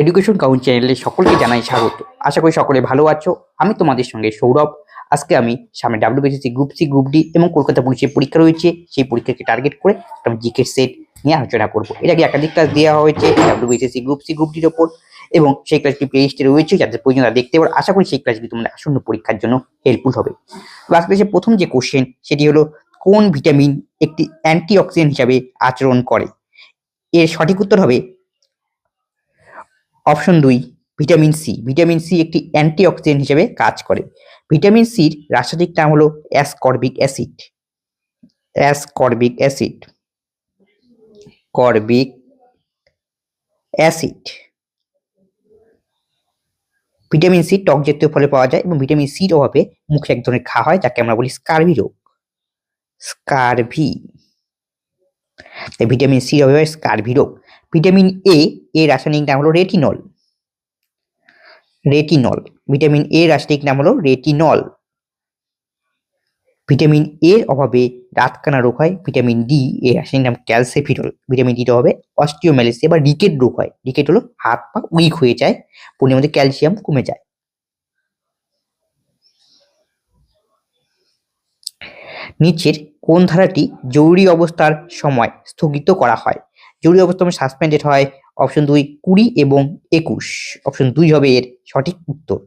Education count চ্যানেলে সকলকে জানাই স্বাগত। আশা করি সকলে ভালো আছো। আমি তোমাদের সঙ্গে সৌরভ। আজকে আমি সামনে WBCC group C group D এবং কলকাতা পুলিশের পরীক্ষা রয়েছে। সেই পরীক্ষাকে টার্গেট করে একটা জিকে সেট নিয়ে আলোচনা করব। এর আগে একাধিক ক্লাস দেওয়া হয়েছে ডাব্লিউবিসিসি গ্রুপ সি গ্রুপ ডির ওপর এবং সেই ক্লাসটি প্লে লিস্টে রয়েছে। যাদের প্রয়োজন দেখতে পারো। আশা করি সেই ক্লাসগুলি তোমাদের আসন্ন পরীক্ষার জন্য হেল্পফুল হবে। ক্লাস ক্লাসের প্রথম যে কোশ্চেন সেটি হলো কোন ভিটামিন একটি অ্যান্টিঅক্সিডেন্ট হিসাবে আচরণ করে? এর সঠিক উত্তর হবে অপশন দুই, ভিটামিন সি। ভিটামিন সি একটি অ্যান্টিঅক্সিডেন্ট হিসেবে কাজ করে। ভিটামিন সির রাসায়নিক নাম হলো ascorbic acid. Ascorbic acid. করবিক acid. Vitamin C টক জাতীয় ফলে পাওয়া যায় এবং ভিটামিন সির অভাবে মুখে এক ধরনের ঘা হয়, যাকে আমরা বলি স্কারভি রোগ। স্কারভি। ভিটামিন সির অভাবে স্কারভি রোগ। ভিটামিন এ এর রাসায়নিক নাম হলো রেটিনল রেটিনল ভিটামিন এর রাসায়নিক নাম হলো রেটিনল ভিটামিন এর অভাবে রাতকানা রোগ হয়, ভিটামিন ডি এর রাসায়নিক নাম ক্যালসিফিরল ভিটামিন ডির অভাবে অস্টিওম্যালিসিয়া বা রিকেট রোগ হয়। রিকেট হলো হাত পা উইক হয়ে যায় বডির মধ্যে ক্যালসিয়াম কমে যায়। নিচের কোন ধারাটি জরুরি অবস্থার সময় স্থগিত করা হয়? জরুরি অবস্থা সাসপেন্ডেড হয় অপশন দুই কুড়ি এবং একুশ। অপশন দুই হবে এর সঠিক উত্তর।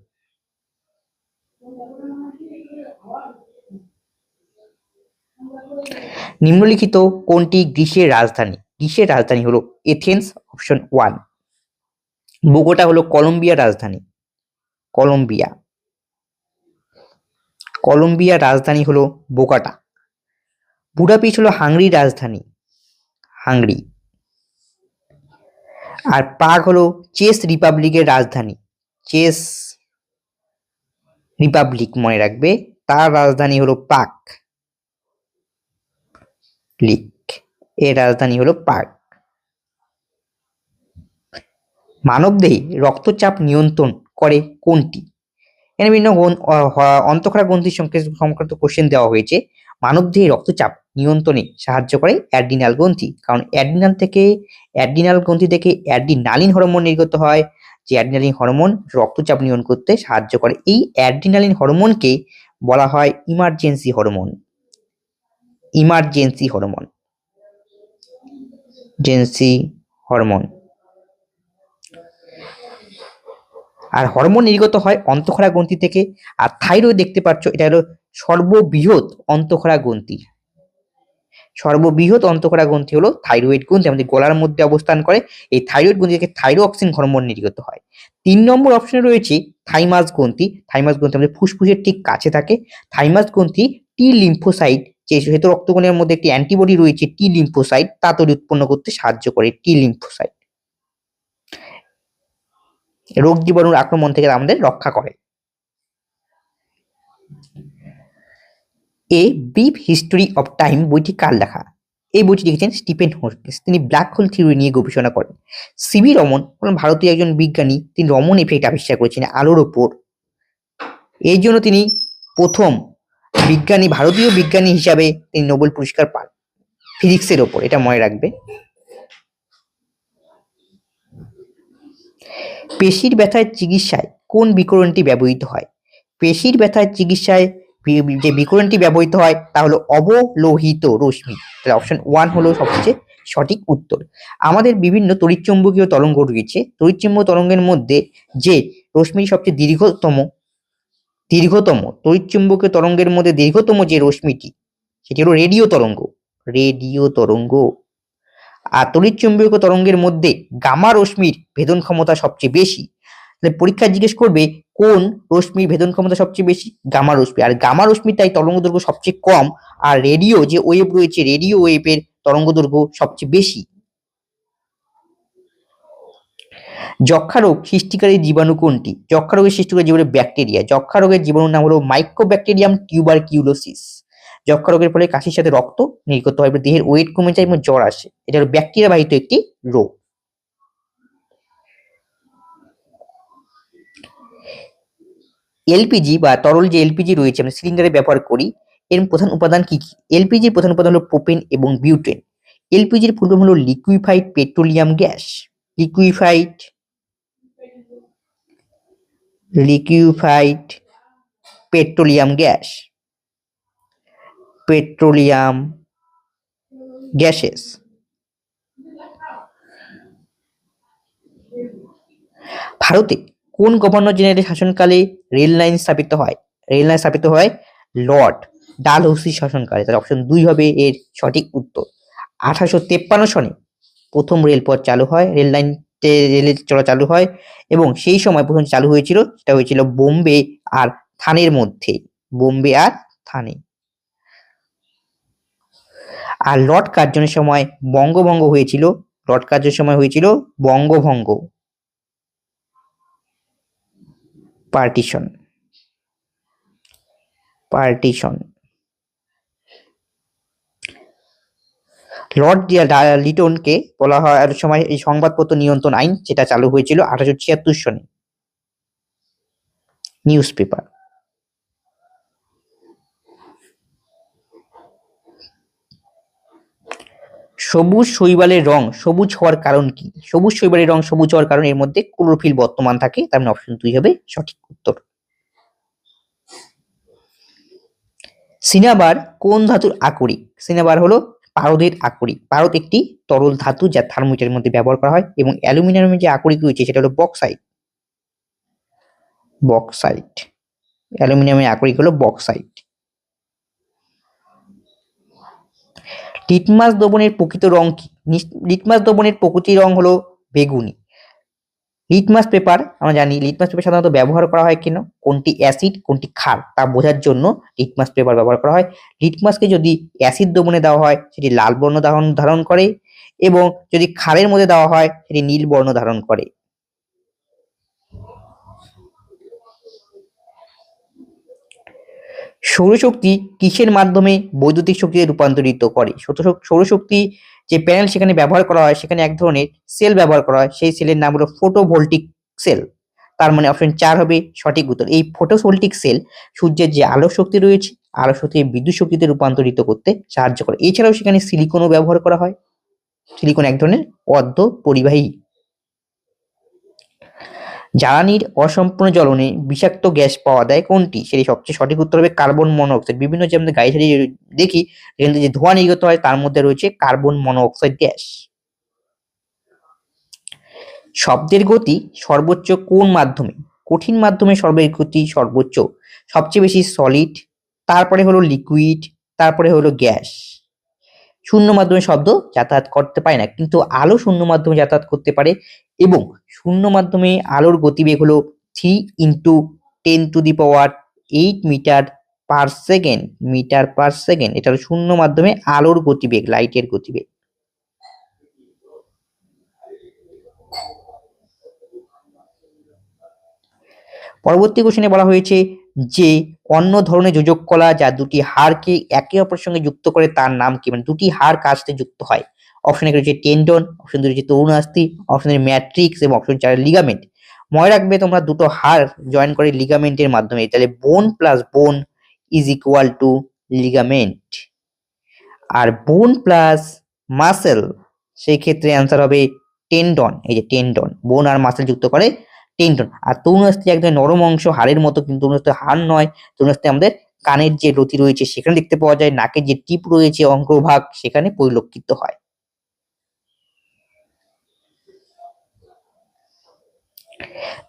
নিম্নলিখিত কোনটি গ্রীসের রাজধানী? গ্রীসের রাজধানী হলো এথেন্স অপশন ওয়ান বোগোটা হলো কলম্বিয়ার রাজধানী। কলম্বিয়া। কলম্বিয়ার রাজধানী হলো বোকাটা। বুডাপেস্ট হলো হাঙ্গরির রাজধানী। হাঙ্গরি। আর প্রাগ হলো চেস রিপাবলিকের রাজধানী। চেস রিপাবলিক মনে রাখবে, তার রাজধানী হলো পাক লিক এর রাজধানী হলো পাক মানবদেহে রক্তচাপ নিয়ন্ত্রণ করে কোনটি? এখানে বিভিন্ন অন্তঃক্ষরা গ্রন্থির সংকে- সংক্রান্ত কোশ্চেন দেওয়া হয়েছে। মানবদেহে রক্তচাপ নিয়ন্ত্রণে সাহায্য করে অ্যাড্রিনাল গ্রন্থি। কারণ অ্যাড্রিনাল থেকে, অ্যাড্রিনাল গ্রন্থি থেকে অ্যাড্রিনালিন হরমোন নির্গত হয়, যে অ্যাড্রিনালিন হরমোন রক্তচাপ নিয়ন্ত্রণ করতে সাহায্য করে। এই অ্যাড্রিনালিন হরমোনকে বলা হয় emergency hormone. Emergency hormone. জেন্সি hormone. আর হরমোন নির্গত হয় অন্তঃক্ষরা গ্রন্থি থেকে। আর থাইরয়েড দেখতে পাচ্ছ, এটা হলো সর্ববৃহৎ অন্তঃক্ষরা গ্রন্থি। সর্ববৃহৎ অন্তঃক্ষরা গ্রন্থি হলো থাইরয়েড গ্রন্থি আমাদের গলার মধ্যে অবস্থান করে, এই থাইরয়েড গ্রন্থি থেকে থাইরোক্সিন হরমোন নির্গত হয়। তিন নম্বর অপশনে রয়েছে থাইমাস গ্রন্থি। থাইমাস গ্রন্থি আমাদের ফুসফুসের ঠিক কাছে থাকে। থাইমাস গ্রন্থি টি লিম্ফোসাইট যে শ্বেত রক্তকণের মধ্যে একটি অ্যান্টিবডি রয়েছে টি লিম্ফোসাইট তা তৈরি উৎপন্ন করতে সাহায্য করে টি লিম্ফোসাইট রোগ জীবাণুর আক্রমণ থেকে আমাদের রক্ষা করে। A brief history of time বইটি কার লেখা? এই বইটি লিখেছেন স্টিফেন হকিন্স তিনি ব্ল্যাক হোল থিওরি নিয়ে গবেষণা করেন। সিবি রমন ভারতীয় একজন বিজ্ঞানী, তিনি রমন এফেক্ট আবিষ্কার করেছেন আলোর ওপর। এই জন্য তিনি প্রথম বিজ্ঞানী, ভারতীয় বিজ্ঞানী হিসাবে তিনি নোবেল পুরস্কার পান। ফিজিক্সের ওপর, এটা মনে রাখবে। পেশির ব্যথার চিকিৎসায় কোন বিকরণটি ব্যবহৃত হয়? পেশির ব্যথার চিকিৎসায় যে বিকরণটি ব্যবহৃত হয় তা হলো অবলোহিত রশ্মি। তাহলে অপশন ওয়ান হলো সবচেয়ে সঠিক উত্তর। আমাদের বিভিন্ন তড়িৎচুম্বকীয় তরঙ্গ রয়েছে। তড়িৎচুম্বক তরঙ্গের মধ্যে যে রশ্মি সবচেয়ে দীর্ঘতম দীর্ঘতম, তড়িৎচুম্বকীয় তরঙ্গের মধ্যে দীর্ঘতম যে রশ্মিটি, সেটি হলো রেডিও তরঙ্গ। রেডিও তরঙ্গ। আর তড়িৎচুম্বকীয় তরঙ্গের মধ্যে গামা রশ্মির ভেদন ক্ষমতা সবচেয়ে বেশি। পরীক্ষা জিজ্ঞেস করবে, কোন রশ্মির ভেদন ক্ষমতা সবচেয়ে বেশি? গামা রশ্মি। আর গামা রশ্মির তাই তরঙ্গ দৈর্ঘ্য সবচেয়ে কম, আর রেডিও যে ওয়েভ রয়েছে, রেডিও ওয়েভের তরঙ্গ দৈর্ঘ্য সবচেয়ে বেশি। যক্ষা রোগ সৃষ্টিকারী জীবাণু কোনটি? যক্ষা রোগের সৃষ্টিকারী জীবাণু ব্যাকটেরিয়া। যক্ষা রোগের জীবাণুর নাম হলো মাইক্রোব্যাকটেরিয়াম টিউবারকিউলোসিস যক্ষা রোগের ফলে কাশির সাথে রক্ত নির্গত হয় দেহের ওয়েট কমে যায় এবং জ্বর আসে। এটা হলো ব্যাকটেরিয়া বাহিত একটি রোগ। এলপিজি বা তরল যে এলপিজি রয়েছে, আমরা সিলিন্ডারে ব্যবহার করি, এর প্রধান উপাদান কি কি? এলপিজির প্রধান উপাদান হলো প্রোপেন এবং বিউটেন এলপিজির ফর্ম হলো liquefied petroleum gas liquefied liquefied petroleum gas petroleum gases ভারতে কোন গভর্নর জেনারেলের শাসনকালে রেল লাইন স্থাপিত হয়? রেল লাইন স্থাপিত হয় লর্ড ডালহৌসির শাসনকালে। তাহলে অপশন দুই হবে এর সঠিক উত্তর। আঠারোশো তেপ্পান্ন সনে প্রথম রেলপথ চালু হয়, রেল লাইন রেলের চলা চালু হয় এবং সেই সময় প্রথম চালু হয়েছিল সেটা হয়েছিল বোম্বে আর থানের মধ্যে। বোম্বে আর থানে। আর লর্ড কার্জনের সময় বঙ্গভঙ্গ হয়েছিল। লর্ড কার্যের সময় হয়েছিল বঙ্গভঙ্গ। পার্টিশন পার্টিশন লর্ড লিটনকে বলা হয়, আর সময় এই সংবাদপত্র নিয়ন্ত্রণ আইন, যেটা চালু হয়েছিল আঠারোশো ছিয়াত্তর সনে। নিউজ পেপার সবুজ শৈবালের রং সবুজ হওয়ার কারণ কি? সবুজ শৈবালের রং সবুজ হওয়ার কারণ এর মধ্যে ক্লোরোফিল বর্তমান থাকে, তার মানে অপশন দুই হবে সঠিক উত্তর। সিনাবার কোন ধাতুর আকরিক? সিনাবার হলো পারদের আকরিক। পারদ একটি তরল ধাতু যা থার্মোমিটারের মধ্যে ব্যবহার করা হয় এবং অ্যালুমিনিয়ামের যে আকরিক রয়েছে সেটা হলো বক্সাইট। বক্সাইট। অ্যালুমিনিয়ামের আকরিক হলো বক্সাইট। লিটমাস দ্রবণের প্রকৃত রং কি? লিটমাস দ্রবণের প্রকৃতি রং হলো বেগুনি। লিটমাস পেপার, আমরা জানি লিটমাস পেপার সাধারণত ব্যবহার করা হয় কেন? কোনটি অ্যাসিড, কোনটি ক্ষার, তা বোঝার জন্য লিটমাস পেপার ব্যবহার করা হয়। লিটমাসকে যদি অ্যাসিড দ্রবণে দেওয়া হয়, সেটি লাল বর্ণ ধারণ ধারণ করে এবং যদি ক্ষারের মধ্যে দেওয়া হয়, সেটি নীল বর্ণ ধারণ করে। সৌরশক্তি কিসের মাধ্যমে বৈদ্যুতিক শক্তিতে রূপান্তরিত করে? সৌরশক- সৌরশক্তি যে প্যানেল সেখানে ব্যবহার করা হয়, সেখানে এক ধরনের সেল ব্যবহার করা হয়। সেই সেলের নাম হলো ফটোভোল্টিক সেল তার মানে অপশন চার হবে সঠিক উত্তর। এই ফটোভোল্টিক সেল সূর্যের যে আলো শক্তি রয়েছে আলো শক্তি বিদ্যুৎ শক্তিতে রূপান্তরিত করতে সাহায্য করে। এছাড়াও সেখানে সিলিকনও ব্যবহার করা হয়। সিলিকন এক ধরনের অর্ধ পরিবাহী জ্বালানির অসম্পূর্ণ জ্বলনে বিষাক্ত গ্যাস পাওয়া দেয় কোনটি? সেটি সবচেয়ে সঠিক উত্তর হবে কার্বন মনোঅক্সাইড বিভিন্ন যে আমাদের গাড়ি সারি দেখি থেকে যে ধোঁয়া নির্গত হয়, তার মধ্যে রয়েছে কার্বন মনোঅক্সাইড গ্যাস। শব্দের গতি সর্বোচ্চ কোন মাধ্যমে? কঠিন মাধ্যমে শব্দের গতি সর্বোচ্চ। সবচেয়ে বেশি সলিড তারপরে হলো লিকুইড তারপরে হলো গ্যাস। শূন্য মাধ্যমে শব্দ যাতায়াত করতে পারে না, কিন্তু আলো শূন্য মাধ্যমে যাতায়াত করতে পারে। এবং শূন্য মাধ্যমে আলোর গতিবেগ হলো three into ten to the power eight metre per second metre per second এটা হলো শূন্য মাধ্যমে আলোর গতিবেগ লাইটের গতিবেগ। পরবর্তী কোশ্চেনে বলা হয়েছে যে, অন্য ধরনের যোজক কলা যা দুটি হাড়কে একে অপরের সঙ্গে যুক্ত করে তার নাম কি? মানে দুটি হাড় সাথে যুক্ত হয়। অপশন এক রয়েছে টেন্ডন অপশন দুই রয়েছে তরুণাস্থি অপশন তিন ম্যাট্রিক্স এবং অপশন চার লিগামেন্ট মনে রাখবে তোমরা দুটো হাড় জয়েন করে লিগামেন্টের মাধ্যমে, তাহলে bone plus bone is equal to ligament R bone plus muscle সেই ক্ষেত্রে অ্যান্সার হবে টেন্ডন এই যে টেন্ডন বোন আর মাসেল যুক্ত করে টেন্ডন আর তরুণাস্থি একদম নরম অংশ, হাড়ের মতো, কিন্তু তরুণাস্থি হাড় নয় তরুণাস্থি আমাদের কানের যে রতি রয়েছে, সেখানে দেখতে পাওয়া যায়, নাকের যে টিপ রয়েছে অঙ্গভাগ সেখানে পরিলক্ষিত হয়।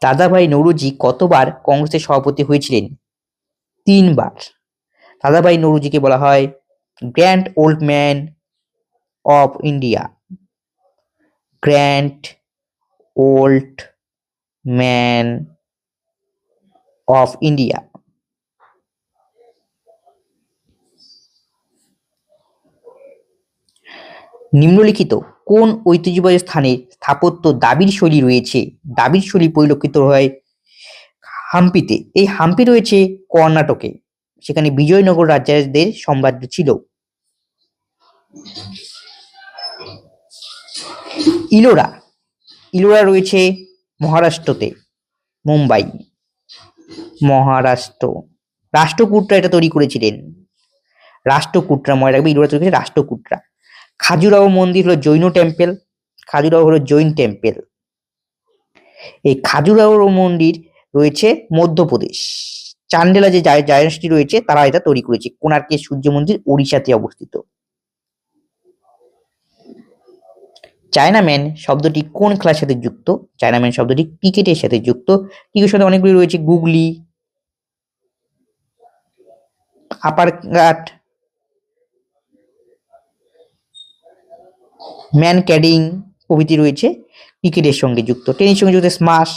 দাদাভাই নৌরুজি কতবার কংগ্রেসের সভাপতি হয়েছিলেন? তিনবার। দাদাভাই নৌরুজিকে বলা হয় grand old man of India. Grand old man of India. নিম্নলিখিত কোন ঐতিহ্যবাহী স্থানে স্থাপত্য দাবির শৈলী রয়েছে? দাবির শৈলী পরিলক্ষিত হয় হাম্পিতে। এই হাম্পি রয়েছে কর্ণাটকে। সেখানে বিজয়নগর রাজ্যদের সাম্রাজ্য ছিল। ইলোরা। ইলোরা রয়েছে মহারাষ্ট্রতে। মুম্বাই। মহারাষ্ট্র। রাষ্ট্রকূটরা এটা তৈরি করেছিলেন। রাষ্ট্রকূটরা মনে রাখবে, ইলোরা তৈরি করেছে রাষ্ট্রকূটরা। খাজুরাও মন্দির হলো জৈন টেম্পেল খাজুরাও হলো জৈন টেম্পেল এই খাজুরাহো মন্দির রয়েছে মধ্যপ্রদেশ। চান্ডেলা যে জায়ান্টটি রয়েছে, তারা এটা তৈরি করেছে। কোণার্কের সূর্য মন্দির উড়িষ্যাতে অবস্থিত। চায়নাম্যান শব্দটি কোন খেলার সাথে যুক্ত? চায়নাম্যান শব্দটি ক্রিকেটের সাথে যুক্ত। ক্রিকেটের সাথে অনেকগুলি রয়েছে গুগলি, আপার কাট ম্যান ক্যাডিং প্রভৃতি রয়েছে ক্রিকেটের সঙ্গে যুক্ত। টেনিস সঙ্গে যুক্ত স্মাশ,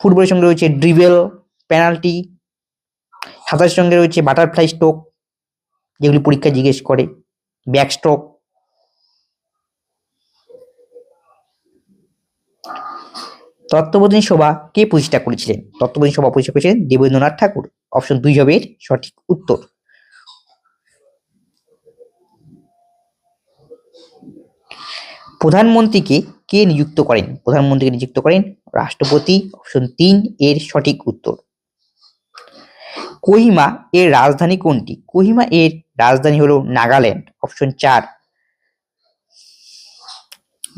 ফুটবলের সঙ্গে রয়েছে ড্রিবেল, পেনাল্টি, সাঁতারের সঙ্গে রয়েছে বাটারফ্লাই স্ট্রোক, যেগুলি পরীক্ষা জিজ্ঞেস করে, ব্যাক স্ট্রোক। তত্ত্ববোধনী সভা কে প্রতিষ্ঠা করেছিলেন? তত্ত্ববোধনী সভা প্রতিষ্ঠা করেছিলেন দেবেন্দ্রনাথ ঠাকুর। অপশন দুই হবে সঠিক উত্তর। প্রধানমন্ত্রীকে কে নিযুক্ত করেন? প্রধানমন্ত্রীকে নিযুক্ত করেন রাষ্ট্রপতি অপশন তিন এর সঠিক উত্তর। কোহিমা এর রাজধানী কোনটি? কোহিমা এর রাজধানী হলো নাগাল্যান্ড, অপশন চার।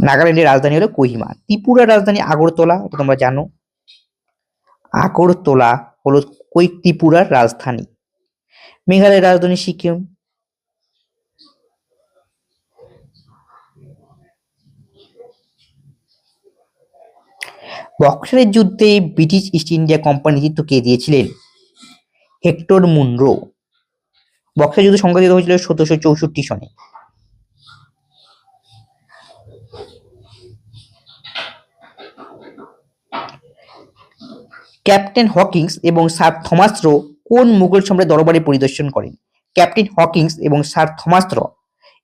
নাগাল্যান্ডের রাজধানী হলো কোহিমা। ত্রিপুরার রাজধানী আগরতলা, এটা তোমরা জানো। আগরতলা হলো কই, ত্রিপুরার রাজধানী। মেঘালয়ের রাজধানী সিকিম। বক্সারের যুদ্ধে ব্রিটিশ ইস্ট ইন্ডিয়া কোম্পানি নেতৃত্ব কে দিয়েছিলেন? Hector Munro. বক্সার যুদ্ধ সংঘটিত হয়েছিল সতেরোশো চৌষট্টি সনে। ক্যাপ্টেন হকিংস এবং স্যার থমাস রো কোন মুঘল সম্রাট দরবারে পরিদর্শন করেন? ক্যাপ্টেন হকিংস এবং স্যার থমাস র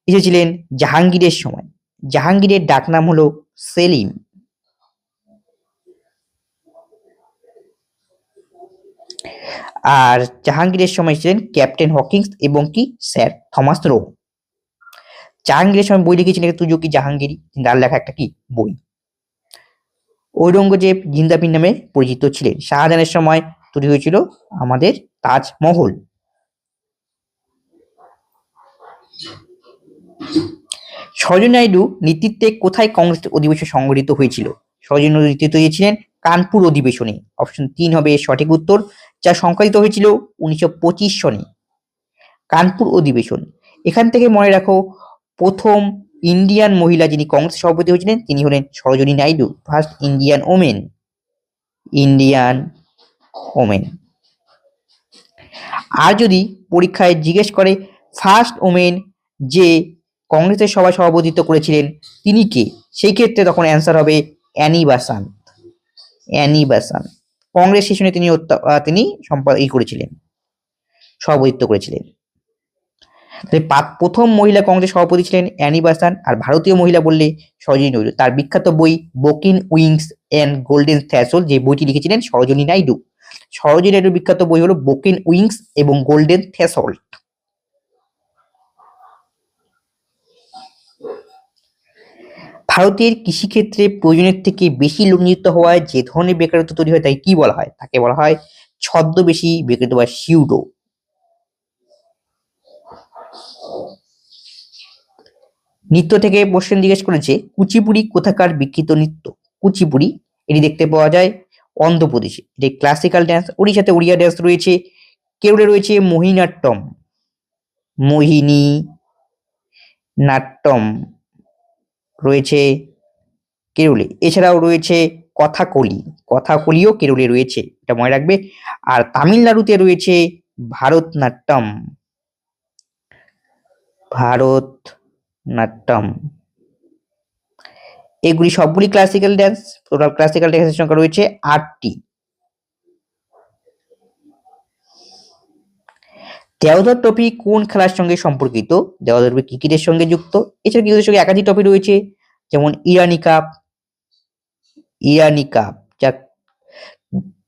এসেছিলেন জাহাঙ্গীরের সময়। জাহাঙ্গীরের ডাকনাম হলো সেলিম। আর জাহাঙ্গীরের সময় ছিলেন ক্যাপ্টেন হকিংস এবং কি? Sir Thomas Roe. জাহাঙ্গীরের সময় বই লিখেছিলেন তুজকি জাহাঙ্গীর তার লেখা একটা কি? বই। ঔরঙ্গজেব জিন্দাবিন নামে পরিচিত ছিলেন। শাহজাহানের সময় তৈরি হয়েছিল আমাদের তাজমহল। সরোজিনী নাইডু নেতৃত্বে কোথায় কংগ্রেস অধিবেশন সংগঠিত হয়েছিল? সরোজিনী নাইডু নেতৃত্ব দিয়েছিলেন কানপুর অধিবেশনে। অপশন তিন হবে সঠিক উত্তর যা সংকলিত হয়েছিল উনিশশো পঁচিশ সনে। কানপুর অধিবেশন। এখান থেকে মনে রাখো, প্রথম ইন্ডিয়ান মহিলা যিনি কংগ্রেস সভাপতি হয়েছিলেন, তিনি হলেন Sarojini Naidu first Indian women Indian women আর যদি পরীক্ষায় জিজ্ঞেস করে ফার্স্ট ওমেন যে কংগ্রেসের সভায় সভাপতিত্ব করেছিলেন, তিনি কে? সেই ক্ষেত্রে তখন অ্যান্সার হবে Annie Besant. Annie Besant. Congress সেশনে তিনি তিনি সম্পাদক ই করেছিলেন। সভাপতিত্ব করেছিলেন। প্রথম মহিলা কংগ্রেস সভাপতি ছিলেন অ্যানি বাসান আর ভারতীয় মহিলা বললে সরোজিনী নাইডু। তার বিখ্যাত বই broken wings and golden threshold যে বইটি লিখেছিলেন সরোজিনী নাইডু। সরোজিনী নাইডুর বিখ্যাত বই হলো বোকিন উইংস এবং গোল্ডেন থ্যাসল। ভারতের কৃষিক্ষেত্রে প্রয়োজনের থেকে বেশি লোক নিযুক্ত হওয়ায় যে ধরনের বেকারত্ব তৈরি হয় তাকে কি বলা হয়? তাকে বলা হয় ছদ্মবেশী বেকারত্ব বা সিউডো নৃত্য থেকে কোশ্চেন জিজ্ঞেস করেছে, কুচিপুড়ি কোথাকার বিকৃত নৃত্য? কুচিপুড়ি, এটি দেখতে পাওয়া যায় অন্ধ্রপ্রদেশে। এটি ক্লাসিক্যাল ড্যান্স ওড়িশাতে ওড়িয়া ড্যান্স রয়েছে। কেরলে রয়েছে মোহিনাট্যম মোহিনী নাট্যম রয়েছে কেরলে। এছাড়াও রয়েছে কথাকলি। কথাকলিও কেরলে রয়েছে, এটা মনে রাখবে। আর তামিলনাড়ুতে রয়েছে ভারতনাট্যম। ভারতনাট্যম। এগুলি সবগুলি ক্লাসিক্যাল ড্যান্স টোটাল ক্লাসিক্যাল ড্যান্সের সংখ্যা রয়েছে আটটি। দেওধর ট্রফি কোন খেলার সঙ্গে সম্পর্কিত? দেওধর ট্রফি ক্রিকেটের সঙ্গে যুক্ত। এছাড়া ক্রিকেটের সঙ্গে একাধিক ট্রফি রয়েছে, যেমন ইরানি কাপ ইরানি কাপ, যা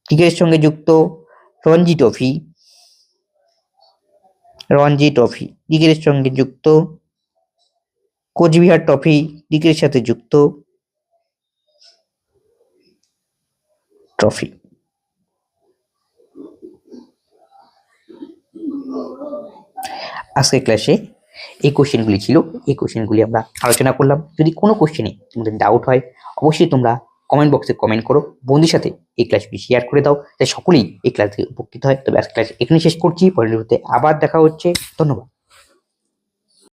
ক্রিকেটের সঙ্গে যুক্ত, রঞ্জি ট্রফি রঞ্জি ট্রফি, ক্রিকেটের সঙ্গে যুক্ত, কোচবিহার ট্রফি, ক্রিকেটের সাথে যুক্ত, ট্রফি। আজকের ক্লাসে এই কোশ্চেনগুলি ছিল। এই কোশ্চেনগুলি আমরা আলোচনা করলাম। যদি কোনো কোশ্চেনে তোমাদের ডাউট হয়, অবশ্যই তোমরা কমেন্ট বক্সে কমেন্ট করো। বন্ধুর সাথে এই ক্লাসগুলি শেয়ার করে দাও। তাই সকলেই এই ক্লাস থেকে উপকৃত হয়। তবে আজকে ক্লাস এখানে শেষ করছি। পরের আবার দেখা হচ্ছে। ধন্যবাদ।